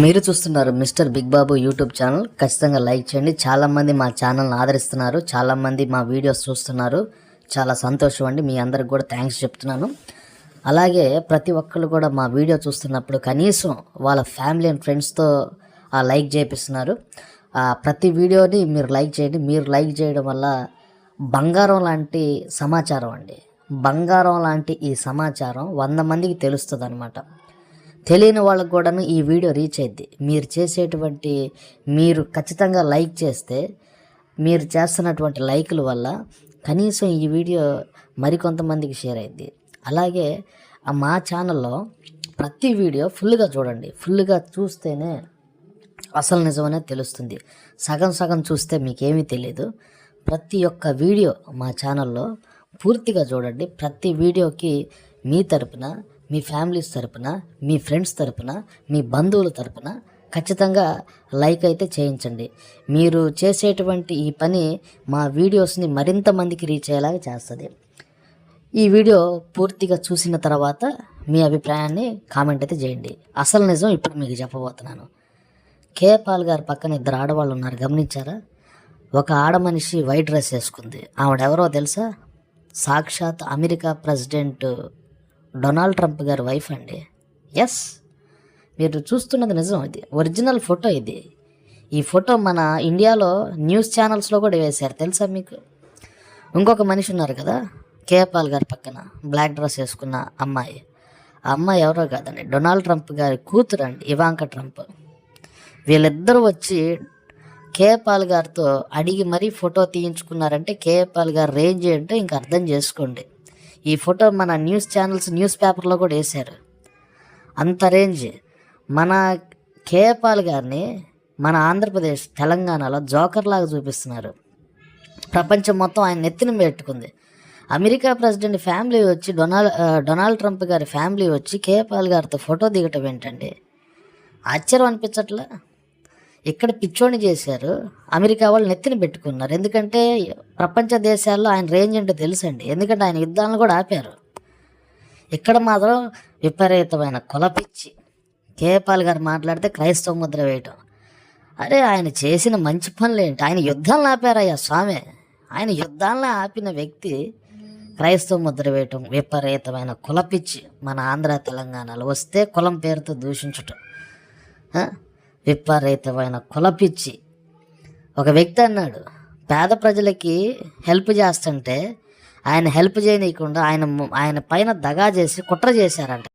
మీరు చూస్తున్నారు mister big Babu YouTube channel. ఖచ్చితంగా లైక్ చేయండి. చాలామంది మా ఛానల్ని ఆదరిస్తున్నారు. చాలామంది మా వీడియోస్ చూస్తున్నారు. చాలా సంతోషం అండి. మీ అందరికి కూడా థ్యాంక్స్ చెప్తున్నాను. అలాగే ప్రతి ఒక్కళ్ళు కూడా మా వీడియో చూస్తున్నప్పుడు కనీసం వాళ్ళ ఫ్యామిలీ అండ్ ఫ్రెండ్స్తో ఆ లైక్ చేపిస్తున్నారు. ప్రతి వీడియోని మీరు లైక్ చేయండి. మీరు లైక్ చేయడం వల్ల బంగారం లాంటి సమాచారం అండి. బంగారం లాంటి ఈ సమాచారం వంద మందికి తెలుస్తుంది అనమాట తెలియని వాళ్ళకు కూడాను ఈ వీడియో రీచ్ అయింది మీరు చేసేటువంటి మీరు ఖచ్చితంగా లైక్ చేస్తే మీరు చేస్తున్నటువంటి లైకుల వల్ల కనీసం ఈ వీడియో మరికొంతమందికి షేర్ అయింది అలాగే మా ఛానల్లో ప్రతి వీడియో ఫుల్గా చూడండి. ఫుల్గా చూస్తేనే అసలు నిజమనే తెలుస్తుంది. సగం సగం చూస్తే మీకేమీ తెలియదు ప్రతి ఒక్క వీడియో మా ఛానల్లో పూర్తిగా చూడండి. ప్రతి వీడియోకి మీ తరపున మీ ఫ్యామిలీస్ తరపున మీ ఫ్రెండ్స్ తరపున మీ బంధువుల తరపున ఖచ్చితంగా లైక్ అయితే చేయించండి. మీరు చేసేటువంటి ఈ పని మా వీడియోస్ని మరింత మందికి రీచ్ అయ్యేలాగా చేస్తుంది. ఈ వీడియో పూర్తిగా చూసిన తర్వాత మీ అభిప్రాయాన్ని కామెంట్ అయితే చేయండి. అసలు నిజం ఇప్పుడు మీకు చెప్పబోతున్నాను. కే పాల్ గారి పక్కన ఇద్దరు ఆడవాళ్ళు ఉన్నారు. గమనించారా? ఒక ఆడ మనిషి వైట్ డ్రెస్ వేసుకుంది. ఆవిడెవరో తెలుసా? సాక్షాత్ అమెరికా ప్రెసిడెంట్ డొనాల్డ్ ట్రంప్ గారి వైఫ్ అండి. ఎస్ మీరు చూస్తున్నది నిజం ఇది. ఒరిజినల్ ఫోటో ఇది. ఈ ఫోటో మన ఇండియాలో న్యూస్ ఛానల్స్లో కూడా వేశారు. తెలుసా మీకు? ఇంకొక మనిషి ఉన్నారు కదా కేపాల్ గారి పక్కన బ్లాక్ డ్రెస్ వేసుకున్న అమ్మాయి. ఆ అమ్మాయి ఎవరో కాదండి డొనాల్డ్ ట్రంప్ గారి కూతురు అండి ఇవాంక ట్రంప్. వీళ్ళిద్దరూ వచ్చి కేపాల్ గారితో అడిగి మరీ ఫోటో తీయించుకున్నారంటే కేపాల్ గారు రేంజ్ ఏంటో ఇంక అర్థం చేసుకోండి. ఈ ఫోటో మన న్యూస్ ఛానల్స్ న్యూస్ పేపర్లో కూడా వేశారు. అంత రేంజ్. మన కేపాల్ గారిని మన ఆంధ్రప్రదేశ్ తెలంగాణలో జోకర్ లాగా చూపిస్తున్నారు. ప్రపంచం మొత్తం ఆయన నెత్తిన పెట్టుకుంది. అమెరికా ప్రెసిడెంట్ ఫ్యామిలీ వచ్చి డొనాల్డ్ డొనాల్డ్ ట్రంప్ గారి ఫ్యామిలీ వచ్చి కేపాల్ గారితో ఫోటో దిగటం ఏంటండి? ఆశ్చర్యం అనిపించట్లే? ఇక్కడ పిచ్చోని చేశారు. అమెరికా వాళ్ళు నెత్తిన పెట్టుకున్నారు. ఎందుకంటే ప్రపంచ దేశాల్లో ఆయన రేంజ్ అంటే తెలుసండి. ఎందుకంటే ఆయన యుద్ధాలను కూడా ఆపారు. ఇక్కడ మాత్రం విపరీతమైన కులపిచ్చి కేపాల్ గారు మాట్లాడితే క్రైస్తవ ముద్ర వేయటం. అరే ఆయన చేసిన మంచి పనులు ఏంటి? ఆయన యుద్ధాలను ఆపారయ్యా స్వామి. ఆయన యుద్ధాలను ఆపిన వ్యక్తి క్రైస్తవ ముద్ర వేయటం విపరీతమైన కులపిచ్చి మన ఆంధ్ర తెలంగాణలో. వస్తే కులం పేరుతో దూషించటం. విపరీతమైన కులపిచ్చి ఒక వ్యక్తి అన్నాడు పేద ప్రజలకి హెల్ప్ చేస్తుంటే ఆయన హెల్ప్ చేయనీయకుండా ఆయన ఆయన పైన దగా చేసి కుట్ర చేశారంట.